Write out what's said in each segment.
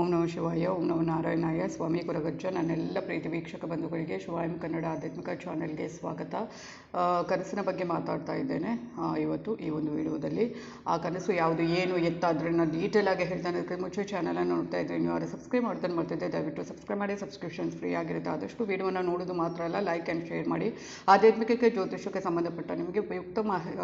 ಓಂ ನಮಃ ಶಿವಾಯ, ಓಂ ನಮಃ ನಾರಾಯಣಾಯ. ಸ್ವಾಮಿ ಕುರಗಜ್ಜ ನನ್ನೆಲ್ಲ ಪ್ರೀತಿ ವೀಕ್ಷಕ ಬಂಧುಗಳಿಗೆ ಶಿವಾಯಂ ಕನ್ನಡ ಆಧ್ಯಾತ್ಮಿಕ ಚಾನೆಲ್ಗೆ ಸ್ವಾಗತ. ಕನಸಿನ ಬಗ್ಗೆ ಮಾತಾಡ್ತಾ ಇದ್ದೇನೆ ಇವತ್ತು ಈ ಒಂದು ವಿಡಿಯೋದಲ್ಲಿ. ಆ ಕನಸು ಯಾವುದು, ಏನು ಎತ್ತ ನಾನು ಡೀಟೇಲ್ ಆಗಿ ಹೇಳ್ತಾನೆ ಅದಕ್ಕೆ ಮುಂಚೆ ಚಾನಲನ್ನು ನೋಡ್ತಾ ಇದ್ದರೆ ನೀವು ಯಾರು ಸಬ್ಸ್ಕ್ರೈಬ್ ಮಾಡ್ತಾನೆ ಮಾಡ್ತಿದ್ದೆ ದಯವಿಟ್ಟು ಸಬ್ಸ್ಕ್ರೈಬ್ ಮಾಡಿ ಸಬ್ಸ್ಕ್ರಿಪ್ಷನ್ಸ್ ಫ್ರೀ ಆಗಿರುತ್ತೆ. ಆದಷ್ಟು ವಿಡಿಯೋನ ನೋಡೋದು ಮಾತ್ರ ಅಲ್ಲ ಲೈಕ್ ಆ್ಯಂಡ್ ಶೇರ್ ಮಾಡಿ. ಆಧ್ಯಾತ್ಮಿಕಕ್ಕೆ ಜ್ಯೋತಿಷಕ್ಕೆ ಸಂಬಂಧಪಟ್ಟ ನಿಮಗೆ ಉಪಯುಕ್ತ ಮಾಹಿ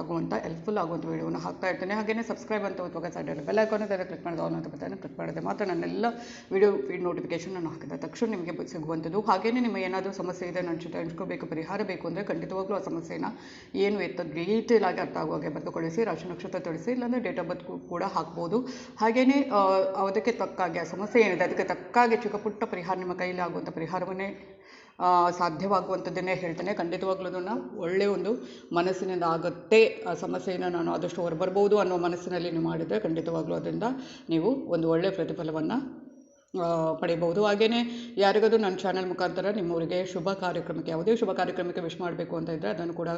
ಆಗುವಂಥ ಹೆಲ್ಪ್ಫುಲ್ ಆಗುವಂಥ ವಿಡಿಯೋನ ಹಾಕ್ತಾ ಇರ್ತೇನೆ. ಹಾಗೆಯೇ ಸಬ್ಸ್ಕ್ರೈಬ್ ಅಂತ ಒತ್ತುವಾಗ ಸೈಡಲ್ಲಿ ಬೆಲ್ ಐಕಾನ್ ಇದೆ ಕ್ಲಿಕ್ ಮಾಡಿದ ಆನ್ ಅಂತ ಬರ್ತೇನೆ ಕ್ಲಿಕ್ ಮಾತ್ರ ನನ್ನೆಲ್ಲ ವಿಡಿಯೋ ಫೀಡ್ ನೋಟಿಫಿಕೇಶನ್ ನಾನು ಹಾಕಿದ ತಕ್ಷಣ ನಿಮಗೆ ಸಿಗುವಂಥದ್ದು. ಹಾಗೆಯೇ ನಿಮಗೆ ಏನಾದರೂ ಸಮಸ್ಯೆ ಇದೆ ನನ್ನ ಜೊತೆ ಹಂಚ್ಕೋಬೇಕು, ಪರಿಹಾರ ಬೇಕು ಅಂದರೆ ಖಂಡಿತವಾಗ್ಲೂ ಆ ಸಮಸ್ಯೆನ ಏನು ಎತ್ತ ಡೀಟೇಲ್ ಆಗಿ ಅರ್ಥ ಆಗುವ ಹಾಗೆ ಬರೆದುಕೊಳಿಸಿ ರಾಶಿ ನಕ್ಷತ್ರ ತಿಳಿಸಿ ಇಲ್ಲಾಂದರೆ ಡೇಟ್ ಆಫ್ ಬರ್ತ್ ಕೂಡ ಹಾಕ್ಬೋದು. ಹಾಗೆಯೇ ಅದಕ್ಕೆ ತಕ್ಕಾಗಿ, ಆ ಸಮಸ್ಯೆ ಏನಿದೆ, ಅದಕ್ಕೆ ತಕ್ಕಾಗಿ ಚಿಕ್ಕ ಪುಟ್ಟ ಪರಿಹಾರ ನಿಮ್ಮ ಕೈಯಲ್ಲಿ ಆಗುವಂಥ ಪರಿಹಾರವನ್ನೇ ಸಾಧ್ಯವಾಗುವಂಥದ್ದನ್ನೇ ಹೇಳ್ತೇನೆ. ಖಂಡಿತವಾಗ್ಲೂ ಅದನ್ನು ಒಳ್ಳೆಯ ಒಂದು ಮನಸ್ಸಿನಿಂದ ಆಗುತ್ತೆ ಆ ಸಮಸ್ಯೆಯನ್ನು ನಾನು ಆದಷ್ಟು ಹೊರಬರ್ಬೋದು ಅನ್ನೋ ಮನಸ್ಸಿನಲ್ಲಿ ನೀವು ಮಾಡಿದರೆ ಖಂಡಿತವಾಗ್ಲೂ ಅದರಿಂದ ನೀವು ಒಂದು ಒಳ್ಳೆಯ ಪ್ರತಿಫಲವನ್ನು ಪಡಿಬೋದು ಹಾಗೆಯೇ ಯಾರಿಗಾದರೂ ನನ್ನ ಚಾನಲ್ ಮುಖಾಂತರ ನಿಮ್ಮವರಿಗೆ ಶುಭ ಕಾರ್ಯಕ್ರಮಕ್ಕೆ, ಯಾವುದೇ ಶುಭ ಕಾರ್ಯಕ್ರಮಕ್ಕೆ ವಿಶ್ ಮಾಡಬೇಕು ಅಂತ ಇದ್ದರೆ ಅದನ್ನು ಕೂಡ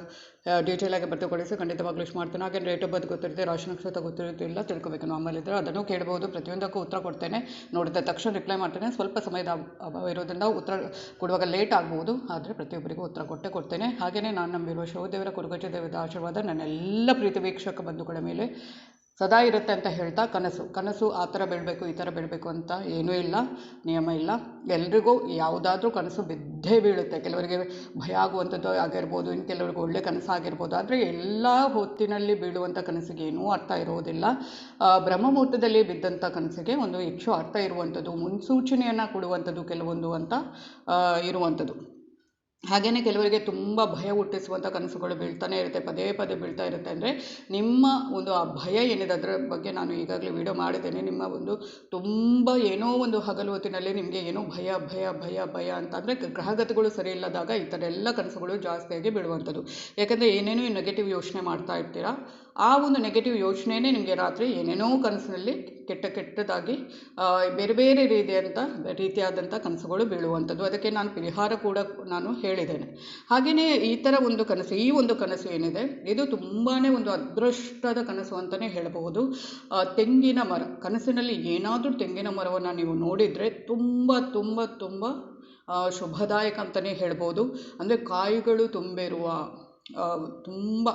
ಡೀಟೇಲ್ ಆಗಿ ಬರೆದುಕೊಳಿಸಿ ಖಂಡಿತವಾಗ್ಲೂ ವಿಶ್ ಮಾಡ್ತೇನೆ. ಹಾಗೆ ರೇಟ್ ಆಫ್ ಗೊತ್ತಿರುತ್ತೆ, ರಾಶಿ ನಕ್ಷತ್ರ ಗೊತ್ತಿರುತ್ತಿಲ್ಲ ತಿಳ್ಕೊಬೇಕು ಆಮೇಲೆ ಇದ್ದರೆ ಅದನ್ನು ಕೇಳ್ಬೋದು. ಪ್ರತಿಯೊಂದಕ್ಕೂ ಉತ್ತರ ಕೊಡ್ತೇನೆ. ನೋಡಿದ ತಕ್ಷಣ ರಿಪ್ಲೈ ಮಾಡ್ತೇನೆ. ಸ್ವಲ್ಪ ಸಮಯದ ಅಭ- ಅಭಾವ ಇರೋದ್ರಿಂದ ಉತ್ತರ ಕೊಡುವಾಗ ಲೇಟ್ ಆಗ್ಬೋದು. ಆದರೆ ಪ್ರತಿಯೊಬ್ಬರಿಗೂ ಉತ್ತರ ಕೊಟ್ಟೇ ಕೊಡ್ತೇನೆ. ಹಾಗೆಯೇ ನಾನು ನಂಬಿರುವ ಶಿವದೇವರ ಕುರುಗಜ ದೇವದ ಆಶೀರ್ವಾದ ನನ್ನೆಲ್ಲ ಪ್ರೀತಿ ವೀಕ್ಷಕ ಬಂಧುಗಳ ಮೇಲೆ ಸದಾ ಇರುತ್ತೆ ಅಂತ ಹೇಳ್ತಾ ಕನಸು. ಕನಸು ಆ ಥರ ಬೀಳಬೇಕು, ಈ ಥರ ಬೀಳಬೇಕು ಅಂತ ಏನೂ ಇಲ್ಲ, ನಿಯಮ ಇಲ್ಲ. ಎಲ್ರಿಗೂ ಯಾವುದಾದ್ರೂ ಕನಸು ಬಿದ್ದೇ ಬೀಳುತ್ತೆ. ಕೆಲವರಿಗೆ ಭಯ ಆಗುವಂಥದ್ದು ಆಗಿರ್ಬೋದು, ಇನ್ನು ಕೆಲವರಿಗೆ ಒಳ್ಳೆ ಕನಸು ಆಗಿರ್ಬೋದು. ಆದರೆ ಎಲ್ಲ ಹೊತ್ತಿನಲ್ಲಿ ಬೀಳುವಂಥ ಕನಸಿಗೆ ಏನೂ ಅರ್ಥ ಬ್ರಹ್ಮಮೂರ್ತದಲ್ಲಿ ಬ್ರಹ್ಮಮುಹೂರ್ತದಲ್ಲಿ ಬಿದ್ದಂಥ ಕನಸಿಗೆ ಒಂದು ಹೆಚ್ಚು ಅರ್ಥ ಇರುವಂಥದ್ದು, ಮುನ್ಸೂಚನೆಯನ್ನು ಕೊಡುವಂಥದ್ದು ಕೆಲವೊಂದು ಅಂತ ಇರುವಂಥದ್ದು. ಹಾಗೆಯೇ ಕೆಲವರಿಗೆ ತುಂಬ ಭಯ ಹುಟ್ಟಿಸುವಂಥ ಕನಸುಗಳು ಬೀಳ್ತಾನೆ ಇರುತ್ತೆ, ಪದೇ ಪದೇ ಬೀಳ್ತಾ ಇರುತ್ತೆ. ಅಂದರೆ ನಿಮ್ಮ ಒಂದು ಆ ಭಯ ಏನಿದೆ ಅದರ ಬಗ್ಗೆ ನಾನು ಈಗಾಗಲೇ ವಿಡಿಯೋ ಮಾಡಿದ್ದೇನೆ. ನಿಮ್ಮ ಒಂದು ತುಂಬ ಏನೋ ಒಂದು ಹಗಲು ಹೊತ್ತಿನಲ್ಲಿ ನಿಮಗೆ ಏನೋ ಭಯ ಭಯ ಭಯ ಭಯ ಅಂತ ಅಂದರೆ ಗ್ರಹಗತಿಗಳು ಸರಿ ಇಲ್ಲದಾಗ ಈ ಥರ ಎಲ್ಲ ಕನಸುಗಳು ಜಾಸ್ತಿಯಾಗಿ ಬೀಳುವಂಥದ್ದು. ಯಾಕಂದರೆ ಏನೇನೋ ನೆಗೆಟಿವ್ ಯೋಚನೆ ಮಾಡ್ತಾ ಇರ್ತೀರಾ, ಆ ಒಂದು ನೆಗೆಟಿವ್ ಯೋಚನೆಯೇ ನಿಮಗೆ ರಾತ್ರಿ ಏನೇನೋ ಕನಸಿನಲ್ಲಿ ಕೆಟ್ಟ ಕೆಟ್ಟದಾಗಿ ಬೇರೆ ಬೇರೆ ರೀತಿಯಂಥ ರೀತಿಯಾದಂಥ ಕನಸುಗಳು ಬೀಳುವಂಥದ್ದು. ಅದಕ್ಕೆ ನಾನು ಪರಿಹಾರ ಕೂಡ ನಾನು ಹೇಳಿದ್ದೇನೆ. ಹಾಗೆಯೇ ಈ ಥರ ಒಂದು ಕನಸು, ಈ ಒಂದು ಕನಸು ಏನಿದೆ, ಇದು ತುಂಬಾ ಒಂದು ಅದೃಷ್ಟದ ಕನಸು ಅಂತಲೇ ಹೇಳಬಹುದು. ತೆಂಗಿನ ಮರ, ಕನಸಿನಲ್ಲಿ ಏನಾದರೂ ತೆಂಗಿನ ಮರವನ್ನು ನೀವು ನೋಡಿದರೆ ತುಂಬ ತುಂಬ ತುಂಬ ಶುಭದಾಯಕ ಅಂತಲೇ ಹೇಳ್ಬೋದು ಅಂದರೆ ಕಾಯಿಗಳು ತುಂಬಿರುವ ತುಂಬ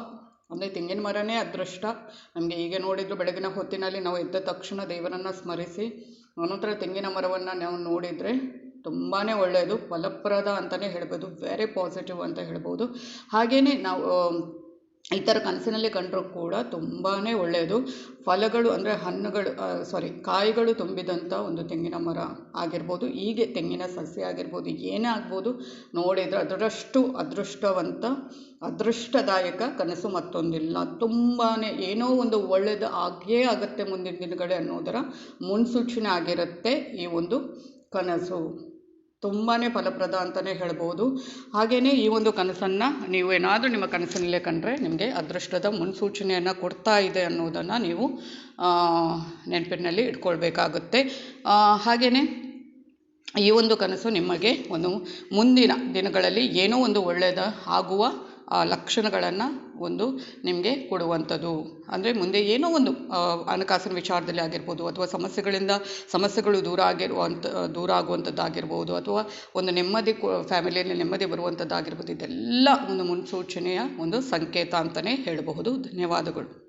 ಅಂದರೆ ತೆಂಗಿನ ಮರನೇ ಅದೃಷ್ಟ. ನಮಗೆ ಈಗ ನೋಡಿದ್ರು ಬೆಳಗಿನ ಹೊತ್ತಿನಲ್ಲಿ ನಾವು ಎದ್ದ ತಕ್ಷಣ ದೇವರನ್ನು ಸ್ಮರಿಸಿ ಅನಂತರ ತೆಂಗಿನ ಮರವನ್ನು ನಾವು ನೋಡಿದರೆ ತುಂಬಾ ಒಳ್ಳೆಯದು, ಫಲಪ್ರದ ಅಂತಲೇ ಹೇಳ್ಬೋದು ವೆರಿ ಪಾಸಿಟಿವ್ ಅಂತ ಹೇಳ್ಬೋದು. ಹಾಗೆಯೇ ನಾವು ಈ ಥರ ಕನಸಿನಲ್ಲಿ ಕಂಡರೂ ಕೂಡ ತುಂಬಾ ಒಳ್ಳೆಯದು ಫಲಗಳು ಅಂದರೆ ಹಣ್ಣುಗಳು ಸಾರಿ ಕಾಯಿಗಳು ತುಂಬಿದಂಥ ಒಂದು ತೆಂಗಿನ ಮರ ಆಗಿರ್ಬೋದು, ಹೀಗೆ ತೆಂಗಿನ ಸಸ್ಯ ಆಗಿರ್ಬೋದು, ಏನೇ ಆಗ್ಬೋದು, ನೋಡಿದರೆ ಅದರಷ್ಟು ಅದೃಷ್ಟವಂತ, ಅದೃಷ್ಟದಾಯಕ ಕನಸು ಮತ್ತೊಂದಿಲ್ಲ. ತುಂಬಾ ಏನೋ ಒಂದು ಒಳ್ಳೆಯದು ಆಗೇ ಆಗುತ್ತೆ ಮುಂದಿನ ದಿನಗಳೇ ಅನ್ನೋದರ ಮುನ್ಸೂಚನೆ ಆಗಿರುತ್ತೆ ಈ ಒಂದು ಕನಸು. ತುಂಬಾ ಫಲಪ್ರದ ಅಂತಲೇ ಹೇಳ್ಬೋದು. ಹಾಗೆಯೇ ಈ ಒಂದು ಕನಸನ್ನು ನೀವು ಏನಾದರೂ ನಿಮ್ಮ ಕನಸಿನಲ್ಲೇ ಕಂಡ್ರೆ ನಿಮಗೆ ಅದೃಷ್ಟದ ಮುನ್ಸೂಚನೆಯನ್ನು ಕೊಡ್ತಾ ಇದೆ ಅನ್ನೋದನ್ನು ನೀವು ನೆನಪಿನಲ್ಲಿ ಇಟ್ಕೊಳ್ಬೇಕಾಗುತ್ತೆ. ಹಾಗೆಯೇ ಈ ಒಂದು ಕನಸು ನಿಮಗೆ ಒಂದು ಮುಂದಿನ ದಿನಗಳಲ್ಲಿ ಏನೋ ಒಂದು ಒಳ್ಳೆಯದ ಆಗುವ ಲಕ್ಷಣಗಳನ್ನು ಒಂದು ನಿಮಗೆ ಕೊಡುವಂಥದ್ದು. ಅಂದರೆ ಮುಂದೆ ಏನೋ ಒಂದು ಆ, ಹಣಕಾಸಿನ ವಿಚಾರದಲ್ಲಿ ಆಗಿರ್ಬೋದು ಅಥವಾ ಸಮಸ್ಯೆಗಳಿಂದ ಸಮಸ್ಯೆಗಳು ದೂರ ಆಗಿರುವಂಥ ದೂರ ಆಗುವಂಥದ್ದಾಗಿರ್ಬೋದು ಅಥವಾ ಒಂದು ನೆಮ್ಮದಿ ಫ್ಯಾಮಿಲಿಯಲ್ಲಿ ನೆಮ್ಮದಿ ಬರುವಂಥದ್ದಾಗಿರ್ಬೋದು ಇದೆಲ್ಲ ಒಂದು ಮುನ್ಸೂಚನೆಯ ಒಂದು ಸಂಕೇತ ಅಂತಲೇ ಹೇಳಬಹುದು. ಧನ್ಯವಾದಗಳು.